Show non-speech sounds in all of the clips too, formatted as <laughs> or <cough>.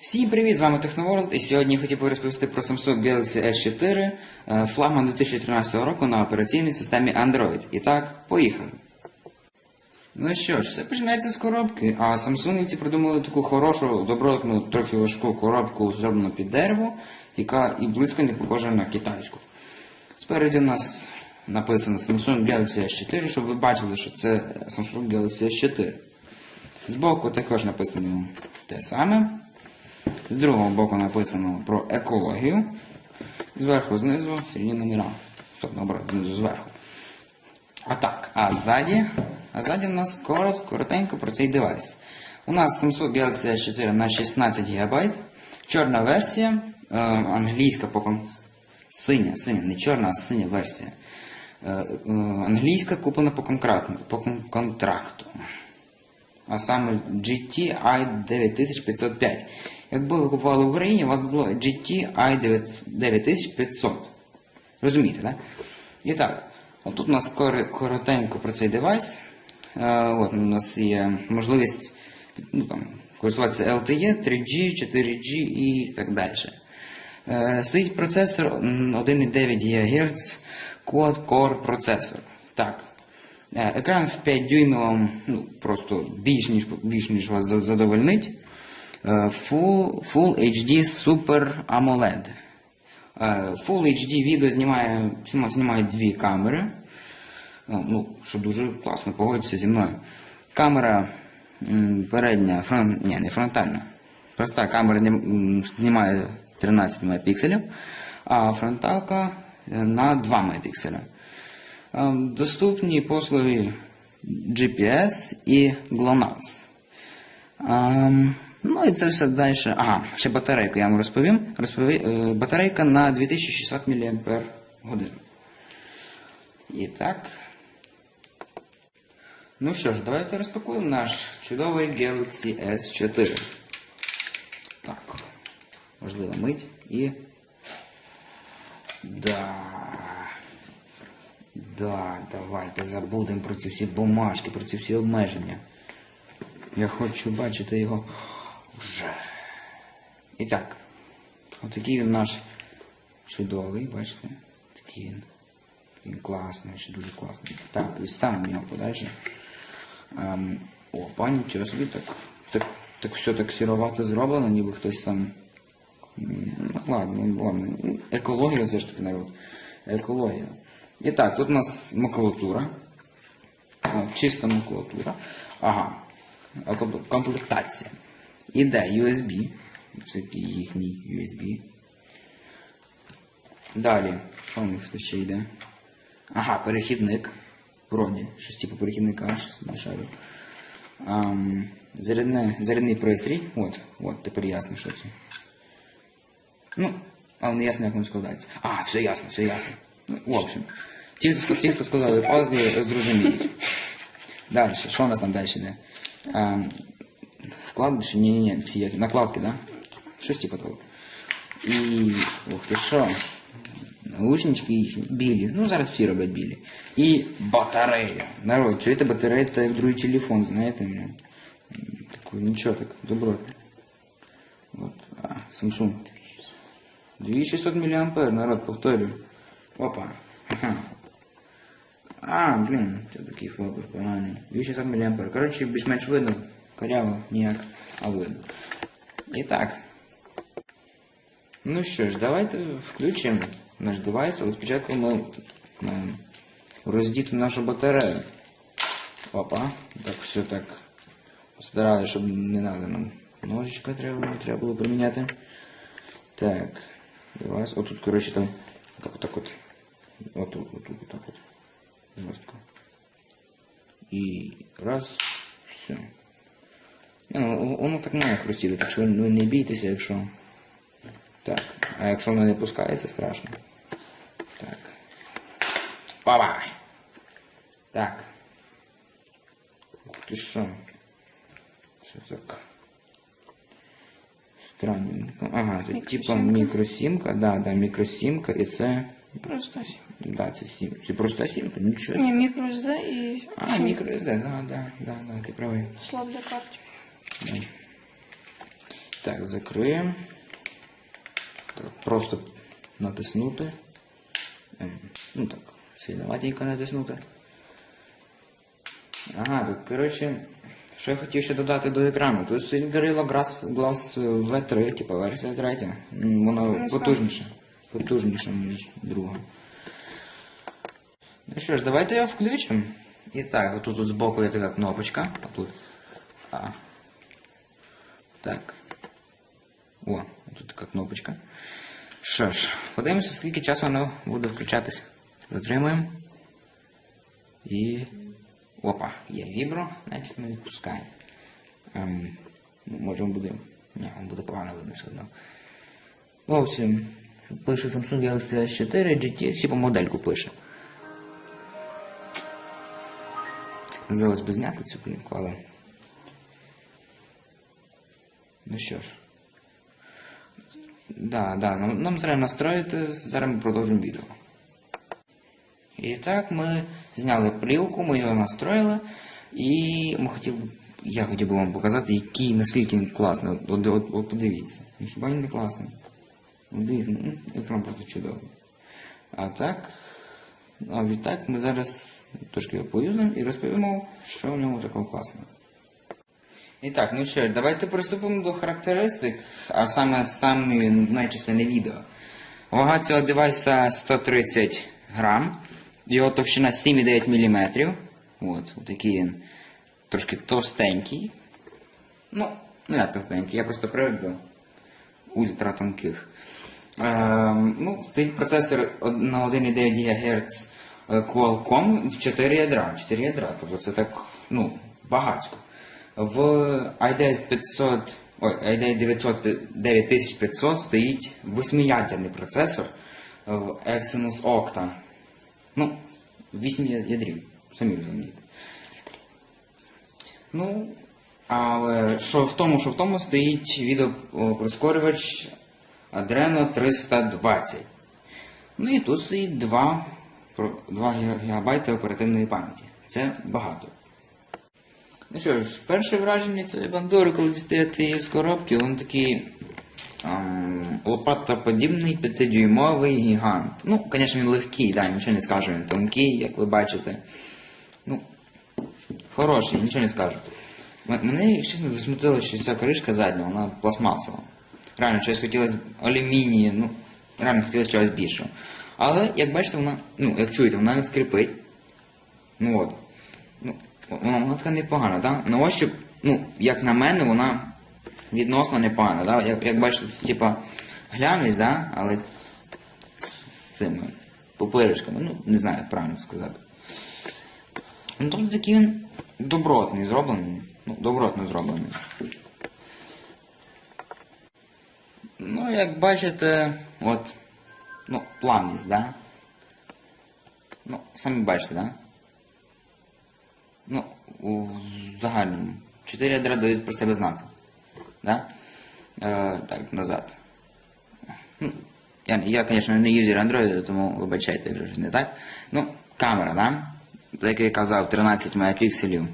Всім привіт, з вами Техноворld, і сьогодні я хотів би розповісти про Samsung Galaxy S4 е, флагман 2013 року на операційній системі Android. І так, поїхали. Ну що ж, все починається з коробки, а самсунгівці придумали таку хорошу, добротну, трохи важку коробку, зроблену під дерево, яка і близько не похожа на китайську. Спереді у нас написано Samsung Galaxy S4, щоб ви бачили, що це Samsung Galaxy S4. Збоку також написано те саме. З другого боку написано про екологію. Зверху знизу серійні номера. Стоп, наоборот, знизу зверху. А так, а ззаді, а ззаді у нас коротко, коротенько про цей девайс. У нас Samsung Galaxy S4 на 16 ГБ. Чорна версія, е, англійська по синя, синя, не чорна, а синя версія. Е, е, англійська куплена по контракту. По контракту а саме GTI 9505. Якби ви купували в Україні, у вас було GTI 9500. Розумієте, так? І так, отут у нас кор- коротенько про цей девайс. Е, от у нас є можливість ну, там, користуватися LTE, 3G, 4G і так далі. Е, стоїть процесор 1,9 ГГц Quad-Core процесор. Так. Е, Екран в 5 дюймів вам ну, просто більш ніж вас задовольнить. Е, Full, Full HD Super AMOLED. Е, Full HD відео знімає, знімає дві камери. Е, Ну, що дуже класно, погодьтеся зі мною. Камера передня, фронт, ні, не фронтальна. Проста камера знімає 13 мегапікселів, а фронталка на 2 мегапікселя. Е, Доступні послуги GPS і GLONASS. Ну і це все далі. Ага, ще батарейку я вам розповім. Розпові... е, Батарейка на 2600 мАч. І так. Ну що ж, давайте розпакуємо наш чудовий Galaxy S4. Так. Важлива мить і. Да. Да, давайте забудемо про ці всі бумажки, про ці всі обмеження. Я хочу бачити його вже. І так, отакий він наш чудовий, бачите? Такий він. Він класний, ще дуже класний. Так, відставимо його подальше. Ем, опа, нічого собі так, так, так все так сіровато зроблено, ніби хтось там. Ну, ладно, ладно. Екологія все ж таки народ. Екологія. І так, тут у нас макулатура. Чиста макулатура. Ага. Комплектація. Іде USB. Це такий їхній USB. Далі. Що у них тут ще йде? Ага, перехідник. Вроді. Щось типу перехідника, щось не шарю. Ам, зарядне, зарядний пристрій. От, от, тепер ясно, що це. Ну, але не ясно, як воно складається. А, все ясно, все ясно. Ну, в общем, ті, хто, ті, хто сказали пазли, зрозуміють. <laughs> Далі, що у нас там далі йде? Ем, вкладиші? Ні, ні, ні, ці як, накладки, да? Щось типу того. І, ух ти що, наушнички їхні, білі. Ну, зараз всі роблять білі. І батарея. Народ, чуєте, батарея це як другий телефон, знаєте? ну, м, Такий, нічого так, добротно. От, а, Samsung. 2600 мА, народ, повторюю. Опа. Ага. А, блін, це такий фокус поганий. 2600 мА. Коротше, більш-менш видно. Коряво, ніяк, але видно. І так. Ну що ж, давайте включимо наш девайс, але спочатку ми маємо роздіти нашу батарею. Опа. Так все так постаралися, щоб не надо нам ножичка треба, не треба було приміняти. Так, девайс. Отут, коротше, там так от так от. Отут, отут, отак от. Жорстко. І раз, все. Ну, воно так має хрустіти, так що ви не бійтеся, якщо. Так. А якщо воно не пускається, страшно. Так. Папа! Так. Ти що? Це так. Странненько. Ага, це типа Мікросімка. да, да, мікросімка, і це. Просто сім. Да, це сім. Це проста сімка, нічого. Ні, мікро SD і А, мікро SD, да, да, да, да, ти правий. слот для картів. Да. Так, закриємо. Так, просто натиснути. Ем, Ну так, сильноватенько натиснути. Ага, тут, коротше, що я хотів ще додати до екрану. Тут стоїть Gorilla Glass, Glass V3, типу версія третя. М, Воно Не знаю. потужніше. Потужніше, ніж друга. Ну що ж, давайте його включимо. І так, отут тут збоку є така кнопочка. А тут. А. Так. О, тут така кнопочка. Що ж, подивимося, скільки часу воно буде включатися. Затримуємо. І. Опа, є вібро, значить ми відпускаємо. Ем, ну, може буде. Ні, він буде погано видно все одно. В общем, пише Samsung Galaxy S4 GT, типу модельку пише. Здалось би зняти цю плінку, але. Ну що ж. Да, да, нам, нам треба настроїти, зараз ми продовжимо відео. І так, ми зняли плівку, ми його настроїли, і ми хотіли, б- я хотів би вам показати, який, наскільки він класний. От, от, от, от подивіться. Ну, Хіба він не класний? Дивіться, ну, екран просто чудовий. А так, а відтак ми зараз трошки його поюзнемо і розповімо, що в ньому такого класного. І так, ну що, давайте приступимо до характеристик, а саме самі найчастіше відео. Вага цього девайса 130 грам, його товщина 7,9 мм. От, такий він трошки товстенький. Ну, не як товстенький, я просто привик до ультратонких. Ем, ну, стоїть процесор на 1,9 ГГц е, Qualcomm в 4 ядра. 4 ядра, тобто це так, ну, багатько. В i9 500, ой, i9 900, 9500 стоїть 8-ядерний процесор Exynos Octa. Ну, 8 я- ядрів, самі розумієте. Ну, але що в тому, що в тому стоїть відеопроскорювач Adreno 320. Ну і тут стоїть 2, 2 ГБ оперативної пам'яті. Це багато. Ну що ж, перше враження цієї бандури, коли дістаєте її з коробки, він такий ем, лопатоподібний п'ятидюймовий гігант. Ну, звісно, він легкий, да, нічого не скажу, він тонкий, як ви бачите. Ну, хороший, нічого не скажу. Мене, чесно, засмутило, що ця кришка задня, вона пластмасова. Реально, щось хотілося алюмінії, ну, реально хотілося чогось більшого. Але, як бачите, вона, ну, як чуєте, вона не скрипить. Ну от. Ну, вона, така непогана, так? На ощуп, ну, як на мене, вона відносно непогана, да? Як, як бачите, це, типа, глянець, да? але з цими пупиришками, ну, не знаю, як правильно сказати. Ну, тобто такий він добротний зроблений. Ну, добротно зроблений. Ну, як бачите, от, ну, плавність, да? Ну, самі бачите, да? Ну, у загальному. Чотири ядра дають про себе знати. Да? Е, так, назад. Ну, Я, я, звісно, не юзер Android, тому вибачайте, якщо щось не так. Ну, камера, да? Як я казав, 13 мегапікселів.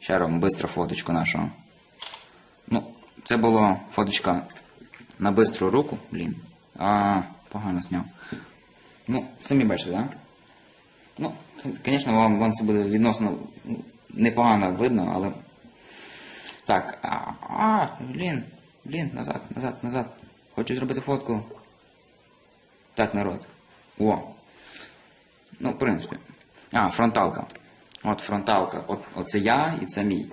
Ще робимо бистро фоточку нашого. Ну, це була фоточка на бистру руку, блін. А, погано зняв. Ну, самі бачите, да? Ну, звісно, вам, вам це буде відносно непогано видно, але. Так, а, а, блін, блін, назад, назад, назад. Хочу зробити фотку. Так, народ. О. Ну, в принципі. А, фронталка. От фронталка. От, оце я і це мій.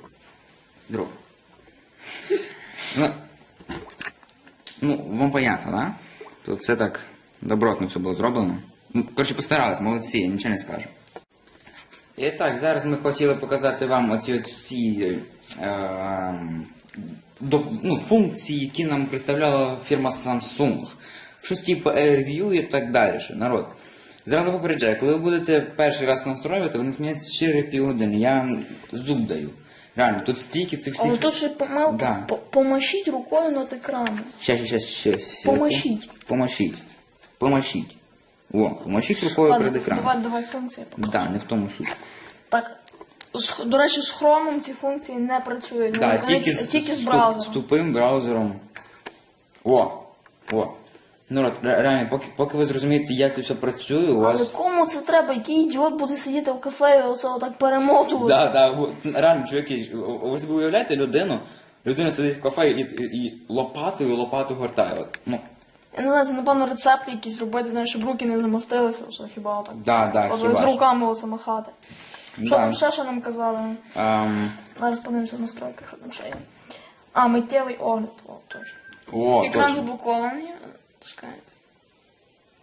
Друг. Ну, ну, вам понятно, да? Тут це так добротно все було зроблено. Ну, коротше, постарались, молодці, я нічого не скажу. І так, зараз ми хотіли показати вам оці от всі е, до, ну, функції, які нам представляла фірма Samsung. Щось типу AirView і так далі. Народ. Зразу попереджаю, коли ви будете перший раз настроювати, вони сміються щиро півгодини. Я вам зуб даю. Реально, тут стільки цих всіх. Але то ще помилка. Да. Помашіть рукою над екраном. Щас, щас, щас. Помашіть. Помашіть. Помашіть. О, помашіть рукою Ладно, перед екраном. давай, давай функції покажу. Да, не в тому суть. Так. з- До речі, з хромом ці функції не працюють. Да, Ну, тільки, з, тільки з браузером. з тупим браузером О! О! Ну, ре- реально, поки, поки ви зрозумієте, як це все працює, у Але вас. кому це треба? Який ідіот буде сидіти в кафе і оце отак перемотувати? Да, да, ви- реально, чуваки, ви собі уявляєте людину, людина сидить в кафе і, і, і лопатою лопату гортає. От, ну, Я не знаю, це напевно рецепти якісь робити, знаєш, щоб руки не замостилися, все, хіба отак. да, да, От хіба з ж. руками оце махати. Що Да. там ще що нам казали? Ем, Зараз подивимося в настройки, що там ще є. А, миттєвий огляд, о, точно. о, Екран точно. заблокований. Тискай.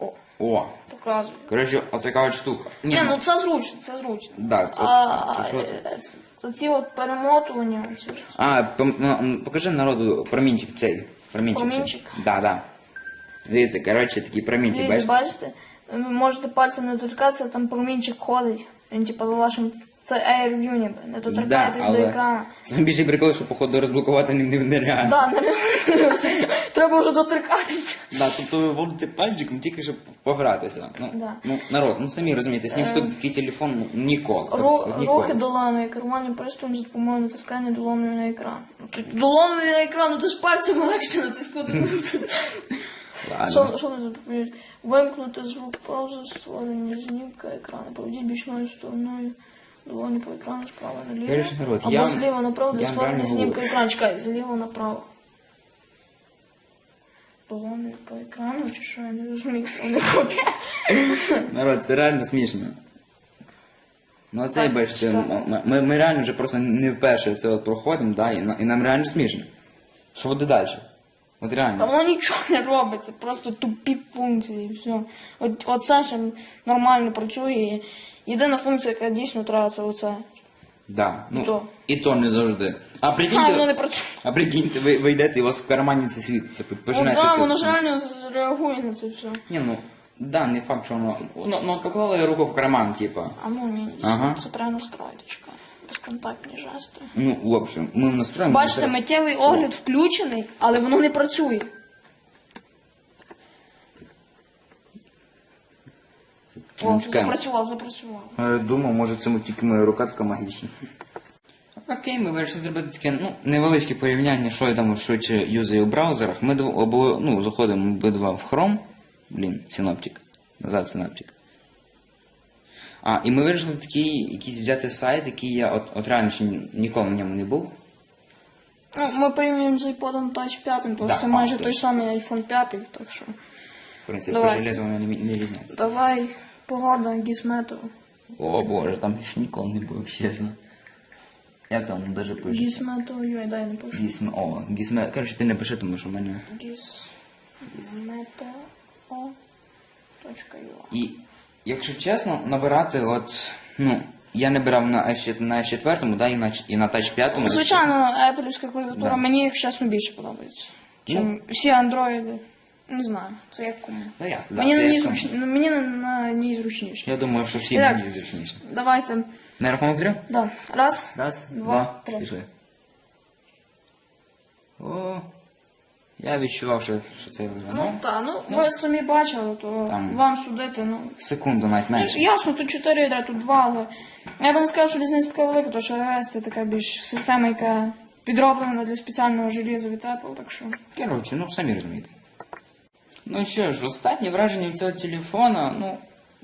О, О, показує. коротше, оця от штука. Ні, ну це зручно, це зручно. Да, це, А, це що це? е, це ці от перемотування. Ці... А, пом- ну, м, покажи народу промінчик цей. Промінчик. Промінчик? Да, да. Дивіться, коротше, такий промінчик, Дивіться, бачите? бачите, ви можете пальцем не доторкатися, там промінчик ходить. Він типа за вашим. Це AirView ніби. Не доторкаєтесь до екрану. Це більше прикол, що походу розблокувати не- не- нереально. Да, нереально. <laughs> Треба вже доторкатися. Да, тобто ви водите пальчиком тільки щоб погратися. Ну, Да. ну народ, ну самі розумієте, 7 штук за такий телефон ну, ніколи. Ру, От ніколи. рухи долоною, керування пристроєм за допомогою натискання долоною на екран. Ну, тут Долоною на екран, ну ти ж пальцями легше натискати. <laughs> Ладно. Що, заповідь? Вимкнути звук паузи, створення знімка екрану. Проведіть бічною стороною. Долоні по екрану справа наліво. Або я- зліва направо для створення знімка екрану. Чекай, зліва направо. Долоні по екрану, чи що я не розумію, <laughs> я не хочу. Народ, це реально смішно. Ну оце Так, бачите, ми, ми реально вже просто не вперше це от проходимо, да, і, на- і нам реально смішно. Що буде далі? От реально. воно нічого не робить, це просто тупі функції і все. От, оце ще нормально працює. і Єдина функція, яка дійсно треба, це оце. Да. Ну, то. і то не завжди. А А, воно не прикиньте, працює. а прикиньте, ви, ви йдете і у вас в кармані це світиться, Ну, починає да, воно ж реально реагує на це все. Ні, ну, да, не факт, що воно. Ну, ну поклали руку в карман, типа. А ну ні, дійсно, Ага. це треба настроїти, чекай. Безконтактні жести. Ну, в общем, ми настроїмо. Бачите, зараз- миттєвий огляд включений, але воно не працює. О, чекаємо. запрацював, запрацював. Я думав, може це тільки моя рука така магічна. Окей, ми вирішили зробити таке ну, невеличке порівняння, що я там швидше юзаю в браузерах. Ми дво- обо, ну, заходимо обидва в Chrome. Блін, Synoptic. Назад Synoptic. А, і ми вирішили такий якийсь взяти сайт, який я от, от реально ще ні- ніколи на ньому не був. Ну, ми порівнюємо з iPod Touch 5, тому Да, що це а, майже той самий iPhone 5, так що. В принципі, по железу вони не, не різняться. Давай, погода, гізмету. О боже, там ще ніколи не було, чесно. Як там даже пише? Гізмету, ой, дай не пишу. Гізме. О, гізме. Коротше, ти не пиши, тому що в мене. Гіз... Гізмето... О... Точка юа. І, якщо чесно, набирати от, ну, я не брав на S4, на S4 да, і на, і на Touch 5. Ну, звичайно, Apple клавіатура Да. мені, якщо чесно, більше подобається. Чим Ну. всі андроїди. Не знаю, це як кому. Ну, я, да, мені, це на ній як зруч... ну, мені на, на ній зручніше. Я думаю, що всі так. мені зручніше. Давайте. На рахунок трьох? Да. Раз. Раз, Два, два, три. пішли. О, я відчував, що, що це Ну виглядає. так, ну ви самі бачили, то Там. вам судити, ну. Секунду навіть Ну, менше. Ясно, тут 4 ядра, тут 2, але я би не сказав, що різниця така велика, тому що iOS це така більш система, яка підроблена для спеціального желіза від Apple, так що. Коротше, ну самі розумієте. Ну що ж, останнє враження від цього телефона, ну,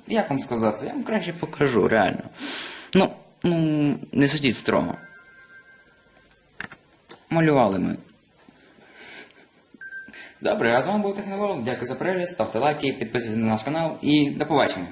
як вам сказати, я вам краще покажу, реально. Ну, ну, не судіть строго. Малювали ми. Добре, а з вами був Техноворог. Дякую за перегляд, ставте лайки, підписуйтесь на наш канал і до побачення.